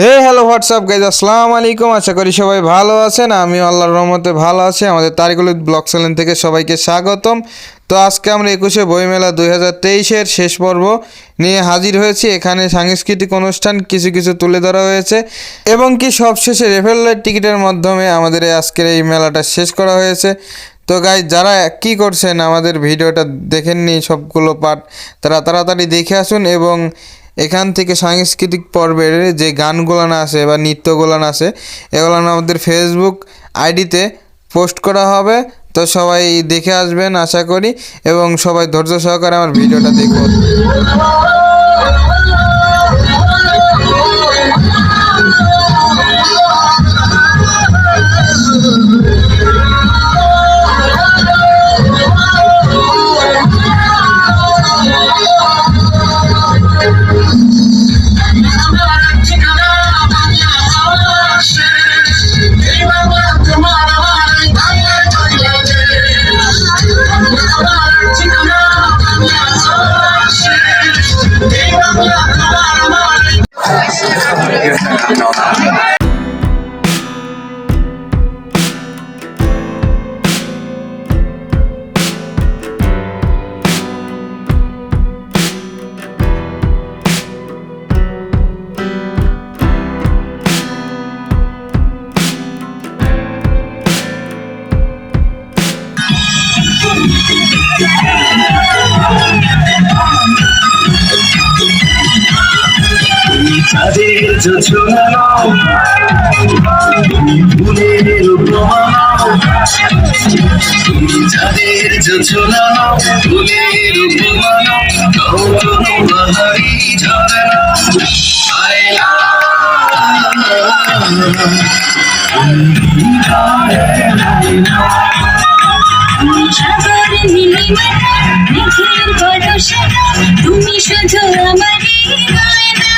হে hello WhatsApp guys আসসালামু আলাইকুম। আশা করি সবাই ভালো আছেন। আমি আল্লাহর রহমতে ভালো আছি। আমাদের তারিকুল ব্লগ চ্যানেল থেকে সবাইকে স্বাগতম। তো আজকে আমরা একুশে বইমেলা দুই হাজার তেইশের শেষ পর্ব নিয়ে হাজির হয়েছি। এখানে সাংস্কৃতিক অনুষ্ঠান কিছু কিছু তুলে ধরা হয়েছে। এবং কি সবশেষে রেফেলের টিকিটের মাধ্যমে আমাদের আজকের এই মেলাটা শেষ করা হয়েছে। তো গাইজ যারা কি করছেন, আমাদের ভিডিওটা দেখেননি সবগুলো পার্ট তারা তাড়াতাড়ি দেখে আসুন। এবং এখান থেকে সাংস্কৃতিক পর্বের যে গানগুলান আছে বা নৃত্যগুলান আছে এগুলো আমাদের ফেসবুক আইডিতে পোস্ট করা হবে। তো সবাই দেখে আসবেন, আশা করি, এবং সবাই ধৈর্য সহকারে আমার ভিডিওটা দেখুন। চাঁদের যোজনা ফুলের ফুলের উপমানাও বাহারি ঝরনা আয়লা তুমি শুধু আমারই গয়না।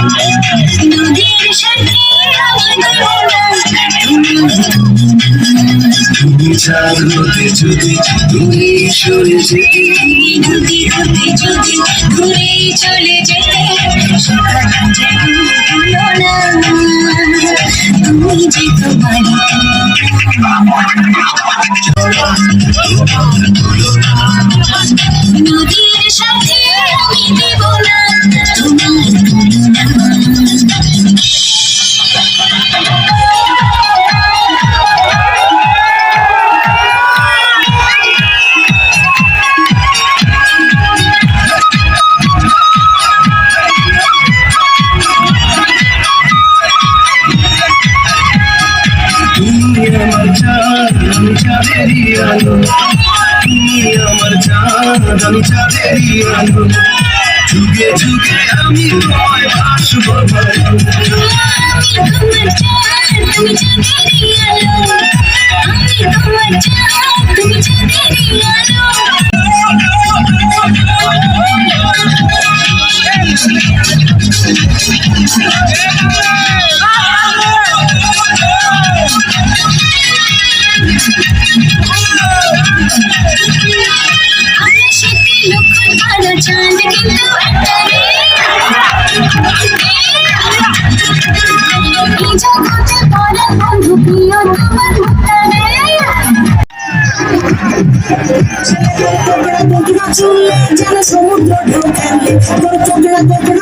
সাথে নদীর সাথে তুমি হতে যদি তুমি সরে যেতে নদী যদি ঘুরে চলে যেতে আমি চাঁদেরই আলো তুমি আমার চাঁদ আমি যুগে যুগে আমি। আমি তোমার চাঁদ তুমি চাঁদেরই আলো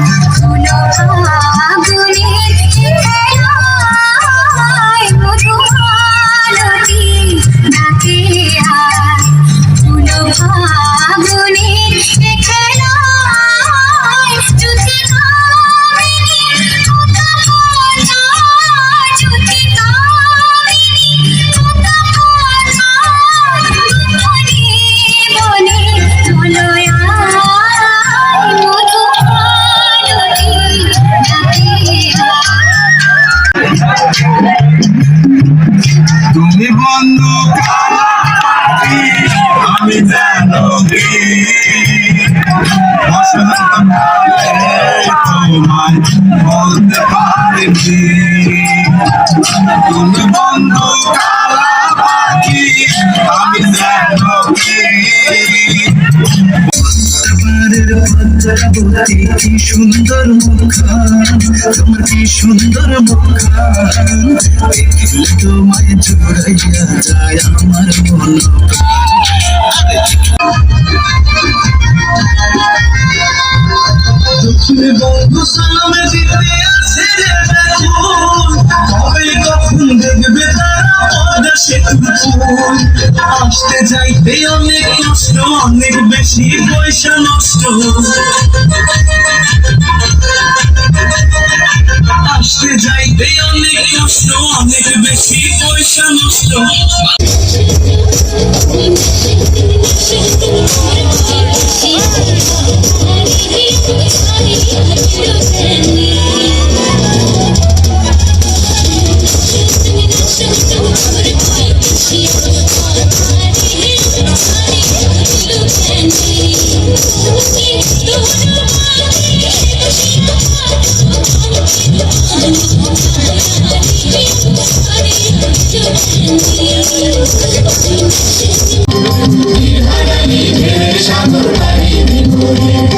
Thank you. তুমি বন্ধু কালাপাতি, আমি জানো কি সুন্দর মুখান সুন্দর মুখান জোড়াইয়া যায় আমার মন বন্ধু সালামে বেকুল কবে কখন দেখবে তারা পর্দা সেতুপুর আসতে যাইতে অনেক কষ্ট অনেক বেশি পয়সা নষ্ট আসতে যাইতে অনেক কষ্ট অনেক বেশি পয়সা নষ্ট ছবি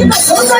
Oh,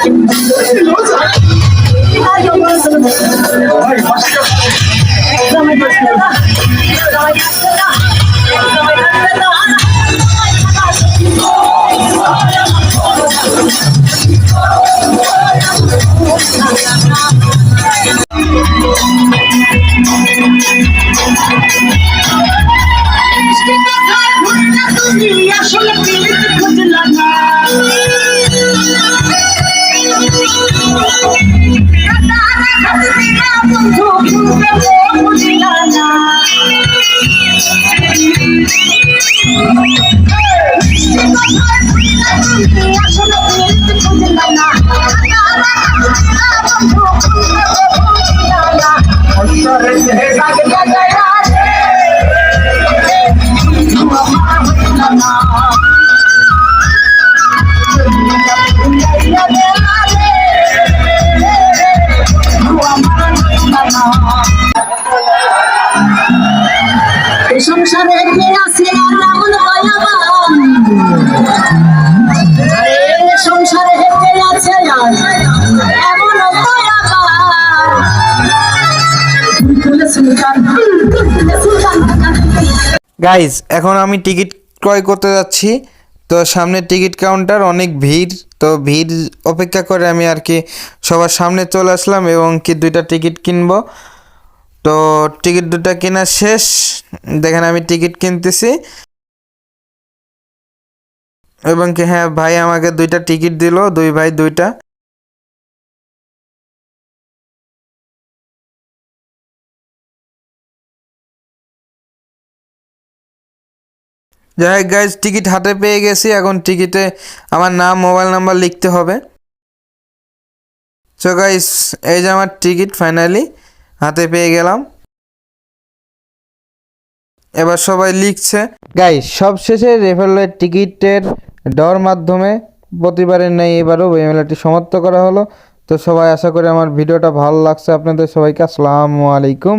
গাইজ এখন আমি টিকিট ক্রয় করতে যাচ্ছি। তো সামনে টিকিট কাউন্টার, অনেক ভিড়। তো ভিড় অপেক্ষা করে আমি আর কি সবার সামনে চলে আসলাম এবং কি দুইটা টিকিট কিনবো। তো টিকিট দুটা কেনা শেষ। দেখেন আমি টিকিট কিনতেছি। এবং কি হ্যাঁ ভাই আমাকে দুইটা টিকিট দিল, দুই ভাই দুইটা। যাই হোক গাইজ টিকিট হাতে পেয়ে গেছি। এখন টিকিটে আমার নাম, মোবাইল নাম্বার লিখতে হবে। সো গাইজ এই যে আমার টিকিট ফাইনালি হাতে পেয়ে গেলাম। এবার সবাই লিখছে। গাইজ সবশেষে রেফারেলের টিকিটের ডর মাধ্যমে প্রতিবারের নেই, এবারও বইমেলাটি সমাপ্ত করা হলো। তো সবাই আশা করি আমার ভিডিওটা ভালো লাগছে। আপনাদের সবাইকে আসসালামু আলাইকুম।